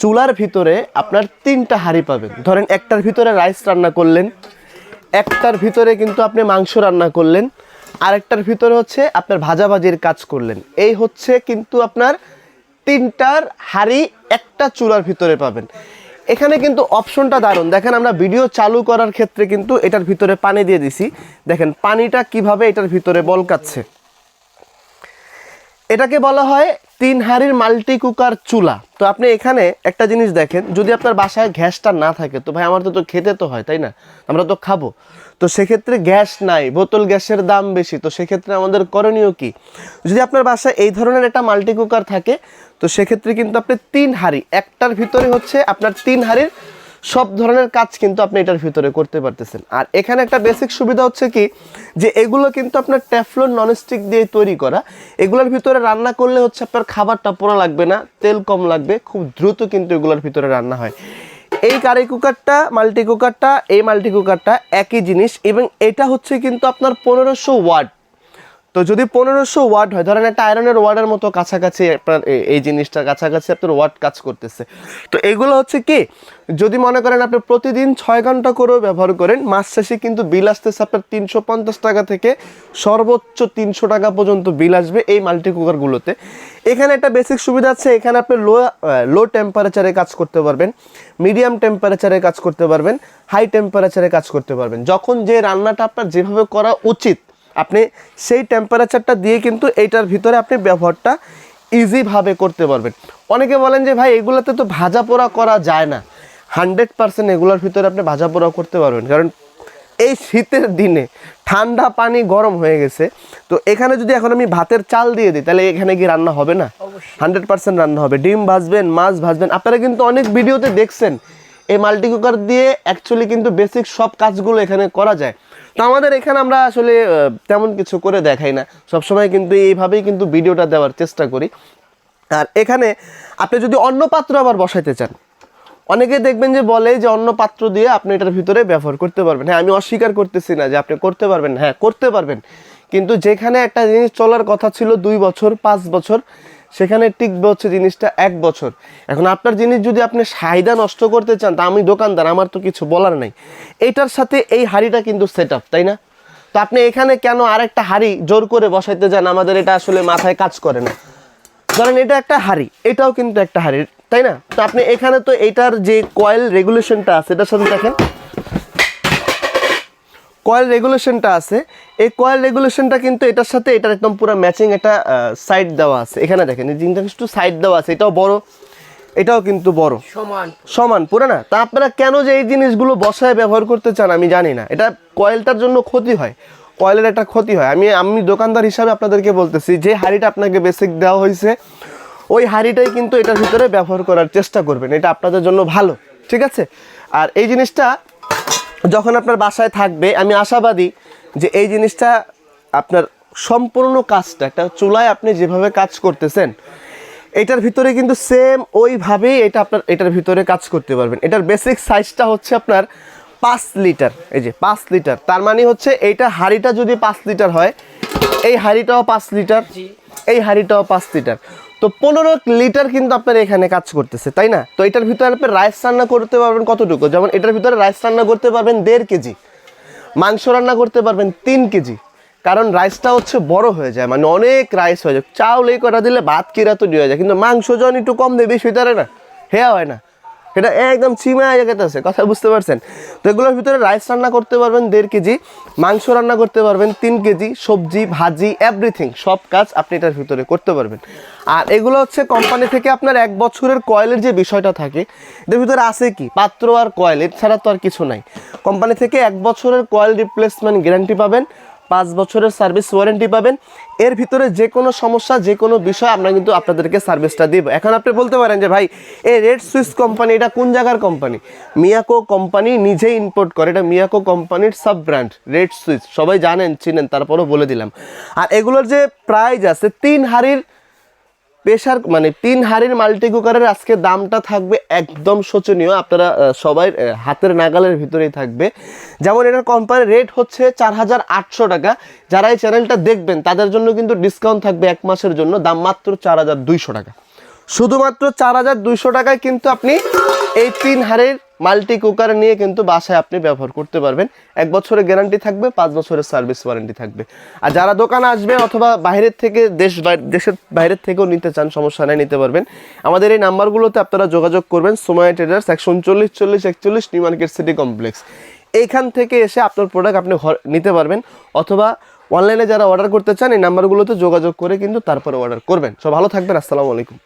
চুলার ভিতরে আপনার তিনটা হাঁড়ি পাবেন। ধরেন একটার ভিতরে রাইস রান্না করলেন, একটার ভিতরে কিন্তু আপনি মাংস রান্না করলেন, আরেকটার ভিতরে হচ্ছে আপনার ভাজাভাজির কাজ করলেন। এই হচ্ছে কিন্তু আপনার তিনটার হাঁড়ি একটা চুলার ভিতরে পাবেন। এখানে কিন্তু অপশনটা দারুণ। দেখেন আমরা ভিডিও চালু করার ক্ষেত্রে কিন্তু এটার ভিতরে পানি দিয়ে দিছি। দেখেন পানিটা কীভাবে এটার ভিতরে বলকাচ্ছে। এটাকে বলা হয় তিন হাঁড়ির মাল্টি কুকার চুলা। তো আপনি এখানে একটা জিনিস দেখেন, যদি আপনার বাসায় গ্যাসটা না থাকে, তো ভাই আমার তো তো খেতে তো হয়, তাই না? আমরা তো খাব। তো সেক্ষেত্রে গ্যাস নাই, বোতল গ্যাসের দাম বেশি, তো সেক্ষেত্রে আমাদের করণীয় কি? যদি আপনার বাসায় এই ধরনের একটা মাল্টি কুকার থাকে, তো সেক্ষেত্রে কিন্তু আপনি তিন হাঁড়ি, একটার ভিতরে হচ্ছে আপনার তিন হাঁড়ির সব ধরনের কাজ কিন্তু আপনি এটার ভিতরে করতে পারতেছেন। আর এখানে একটা বেসিক সুবিধা হচ্ছে কি? যে এগুলো কিন্তু আপনার ট্যাফলন ননস্টিক দিয়ে তৈরি করা। এগুলোর ভিতরে রান্না করলে হচ্ছে আপনার খাবারটা পোড়া লাগবে না, তেল কম লাগবে, খুব দ্রুত কিন্তু এগুলোর ভিতরে রান্না হয়। এই কারি কুকারটা মাল্টি কুকারটা এই মাল্টি কুকারটা একই জিনিস। এবং এটা হচ্ছে কিন্তু আপনার পনেরোশো ওয়াট। তো যদি পনেরোশো ওয়াট হয়, ধরেন একটা আয়রনের ওয়ার্ডের মতো কাছাকাছি আপনার এই জিনিসটা কাছাকাছি আপনার ওয়াট কাজ করতেছে। তো এগুলো হচ্ছে কি, যদি মনে করেন আপনি প্রতিদিন ছয় ঘণ্টা করেও ব্যবহার করেন, মাস শেষে কিন্তু বিল আসতেছে আপনার তিনশো পঞ্চাশ টাকা থেকে সর্বোচ্চ তিনশো টাকা পর্যন্ত বিল আসবে এই মাল্টি কুকারগুলোতে এখানে একটা বেসিক সুবিধা আছে, এখানে আপনি লো লো টেম্পারেচারে কাজ করতে পারবেন মিডিয়াম টেম্পারেচারে কাজ করতে পারবেন হাই টেম্পারেচারে কাজ করতে পারবেন। যখন যে রান্নাটা আপনার যেভাবে করা উচিত আপনি সেই টেম্পারেচারটা দিয়ে কিন্তু এইটার ভিতরে আপনি ব্যবহারটা ইজিভাবে করতে পারবেন। অনেকে বলেন যে ভাই এগুলোতে তো ভাজা পোড়া করা যায় না। হান্ড্রেড পার্সেন্ট এগুলোর ভিতরে আপনি ভাজা পোড়া করতে পারবেন। কারণ এই শীতের দিনে ঠান্ডা পানি গরম হয়ে গেছে তো এখানে যদি এখন আমি ভাতের চাল দিয়ে দিই তাহলে এখানে কি রান্না হবে না? হান্ড্রেড পার্সেন্ট রান্না হবে। ডিম ভাজবেন মাছ ভাজবেন। আপনারা কিন্তু অনেক ভিডিওতে দেখছেন এই মাল্টি কুকার দিয়ে অ্যাকচুয়ালি কিন্তু বেসিক সব কাজগুলো এখানে করা যায়। তো আমাদের এখানে আমরা আসলে তেমন কিছু করে দেখাই না। সবসময় কিন্তু এইভাবেই কিন্তু ভিডিওটা দেওয়ার চেষ্টা করি। আর এখানে আপনি যদি অন্য পাত্র আবার বসাইতে চান, অনেকে দেখবেন যে বলে যে অন্য পাত্র দিয়ে আপনি এটার ভিতরে ব্যবহার করতে পারবেন। হ্যাঁ আমি অস্বীকার করতেছি না যে আপনি করতে পারবেন। হ্যাঁ করতে পারবেন। কিন্তু যেখানে একটা জিনিস চলার কথা ছিল দুই বছর, পাঁচ বছর সেখানে টিকবে হচ্ছে জিনিসটা এক বছর। এখন আপনার জিনিস যদি আপনি সাইদা নষ্ট করতে চান, তা আমি দোকানদার, আমার তো কিছু বলার নাই। এটার সাথে এই হাড়িটা কিন্তু সেট আপ তাই না? তো আপনি এখানে কেন আরেকটা হাড়ি জোর করে বসাইতে যান? আমাদের এটা আসলে মাথায় কাজ করে না। ধরেন এটা একটা হাড়ি, এটাও কিন্তু একটা হাড়ি, তাই না? তো আপনি এখানে তো এটার যে কয়েল রেগুলেশনটা আছে, এটার সাথে দেখেন। কয়েল রেগুলেশনটা আছে। এই কয়েল রেগুলেশনটা কিন্তু এটার সাথে এটার একদম পুরো ম্যাচিং একটা সাইড দেওয়া আছে। এখানে দেখেন এই জিনিসটা একটু সাইড দেওয়া আছে। এটাও বড় এটাও কিন্তু বড়। সমান। সমান পুরো না? তা আপনারা কেন যে এই জিনিসগুলো বসায় ব্যবহার করতে চান আমি জানি না। এটা কয়েলটার জন্য ক্ষতি হয়। কয়েলের একটা ক্ষতি হয়। আমি আমি দোকানদার হিসাবে আপনাদেরকে বলতেছি যে হাঁড়িটা আপনাকে বেসিক দেওয়া হয়েছে ওই হাঁড়িটাই কিন্তু এটার ভিতরে ব্যবহার করার চেষ্টা করবেন। এটা আপনাদের জন্য ভালো ঠিক আছে? আর এই জিনিসটা যখন আপনার বাসায় থাকবে আমি আশাবাদী যে এই জিনিসটা আপনার সম্পূর্ণ কাজটা একটা চুলায় আপনি যেভাবে কাজ করতেছেন এটার ভিতরে কিন্তু সেম ওইভাবেই এটা আপনার এটার ভিতরে কাজ করতে পারবেন। এটার বেসিক সাইজটা হচ্ছে আপনার পাঁচ লিটার এই যে পাঁচ লিটার তার মানে হচ্ছে এইটা হাঁড়িটা যদি পাঁচ লিটার হয় এই হাঁড়িটাও পাঁচ লিটার এই হাঁড়িটাও পাঁচ লিটার তো পনেরো লিটার কিন্তু আপনার এখানে কাজ করতেছে, তাই না? তো এটার ভিতরে আপনি রাইস রান্না করতে পারবেন কতটুকু? যেমন এটার ভিতরে রাইস রান্না করতে পারবেন দেড় কেজি, মাংস রান্না করতে পারবেন তিন কেজি, কারণ রাইসটা হচ্ছে বড় হয়ে যায় মানে অনেক রাইস হয়ে যায়। চাউল এই কটা দিলে ভাত কিরা তৈরি হয়ে যায়, কিন্তু মাংস যখন একটু কম দেবে বেশি না, হেয়া হয় না। এটা একদম চিমা জায়গাতে আছে, কথা বুঝতে পারছেন? তো এগুলোর ভিতরে রাইস রান্না করতে পারবেন দেড় কেজি, মাংস রান্না করতে পারবেন তিন কেজি, সবজি, ভাজি এভরিথিং সব কাজ আপনি এটার ভিতরে করতে পারবেন। আর এগুলো হচ্ছে কোম্পানি থেকে আপনার এক বছরের কয়েলের যে বিষয়টা থাকে এর ভিতরে আছে কি? পাত্র আর কয়েল, এছাড়া তো আর কিছু নাই। কোম্পানি থেকে এক বছরের কয়েল রিপ্লেসমেন্ট গ্যারান্টি পাবেন। পাঁচ বছরের সার্ভিস ওয়ারেন্টি পাবেন। এর ভিতরে যে কোনো সমস্যা যে কোনো বিষয় আমরা কিন্তু আপনাদেরকে সার্ভিসটা দিব। এখন আপনি বলতে পারেন যে, ভাই এই রেড সুইস কোম্পানি এটা কোন জায়গার কোম্পানি মিয়াকো কোম্পানি নিজেই ইম্পোর্ট করে। এটা মিয়াকো কোম্পানির সব ব্র্যান্ড রেড সুইস সবাই জানেন, চিনেন, তারপরও বলে দিলাম। আর এগুলোর যে প্রাইস আছে, তিন হাড়ির প্রেশার মানে তিন হাড়ির মাল্টি কুকারের আজকে দামটা থাকবে একদম শোচনীয়। আপনারা সবাই হাতের নাগালের ভিতরেই থাকবে। যেমন এটার কোম্পানি রেট হচ্ছে চার হাজার আটশো টাকা। যারা এই চ্যানেলটা দেখবেন, তাদের জন্য কিন্তু ডিসকাউন্ট থাকবে এক মাসের জন্য, দাম মাত্র চার হাজার দুইশো টাকা। শুধুমাত্র চার হাজার দুইশো টাকায় কিন্তু আপনি এই তিন হারের মাল্টি কুকার নিয়ে কিন্তু বাসায় আপনি ব্যবহার করতে পারবেন। এক বছরের গ্যারান্টি থাকবে, পাঁচ বছরের সার্ভিস ওয়ারেন্টি থাকবে। আর যারা দোকানে আসবে অথবা বাইরের থেকে দেশ দেশের বাইরের থেকেও নিতে চান, সমস্যা নেই, নিতে পারবেন। আমাদের এই নাম্বারগুলোতে আপনারা যোগাযোগ করবেন, সময় ট্রেডার্স, একশো উনচল্লিশ, চল্লিশ, একচল্লিশ, নিউ মার্কেট সিটি কমপ্লেক্স। এইখান থেকে এসে আপনার প্রোডাক্ট আপনি নিতে পারবেন, অথবা অনলাইনে যারা অর্ডার করতে চান, এই নাম্বারগুলোতে যোগাযোগ করে কিন্তু তারপরে অর্ডার করবেন। সব ভালো থাকবেন, আসসালামু আলাইকুম।